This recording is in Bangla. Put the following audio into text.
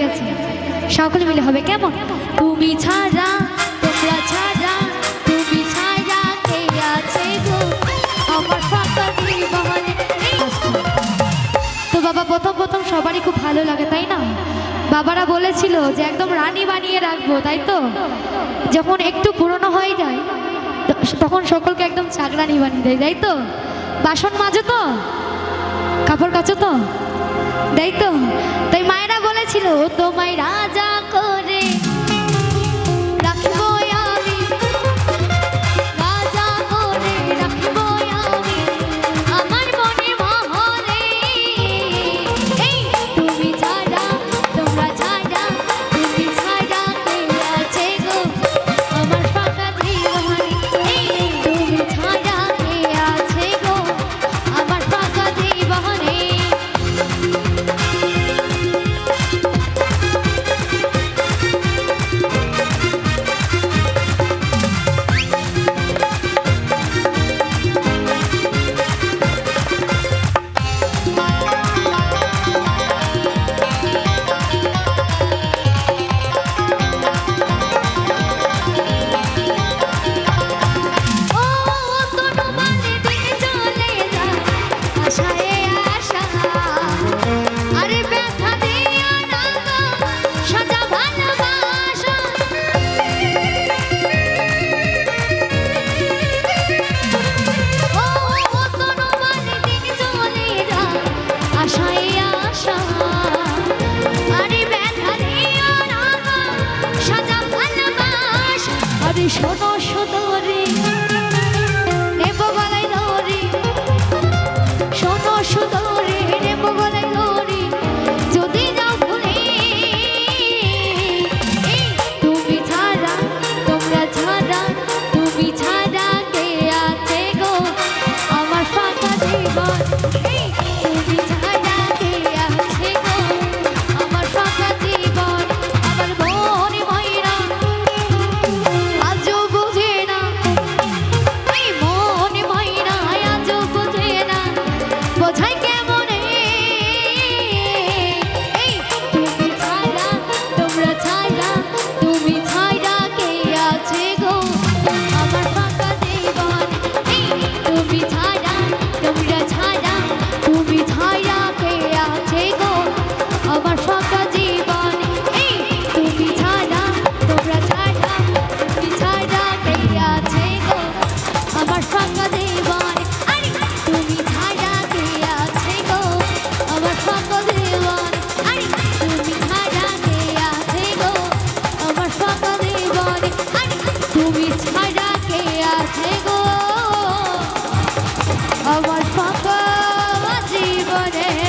গেছে। সকলে মিলে হবে, কেমন? তুমি ছাড়া, তোমরা ছাড়া, তুমি ছাড়া কে আছে গো? আমার তো বাবা, প্রথম প্রথম সবারই খুব ভালো লাগে, তাই না? বাবারা বলেছিল যে একদম রানী বানিয়ে রাখব, তাই তো? যখন একটু পুরনো হয়ে যায় তখন সকলকে একদম চাকরানি বানিয়ে দেয়, তাই তো? বাসন মাজো তো? কাপড় কাচো তো? তাই তো? তাই মায়েরা বলেছিল মায়েরা রাজা short আমার ফাঁকা জীবনে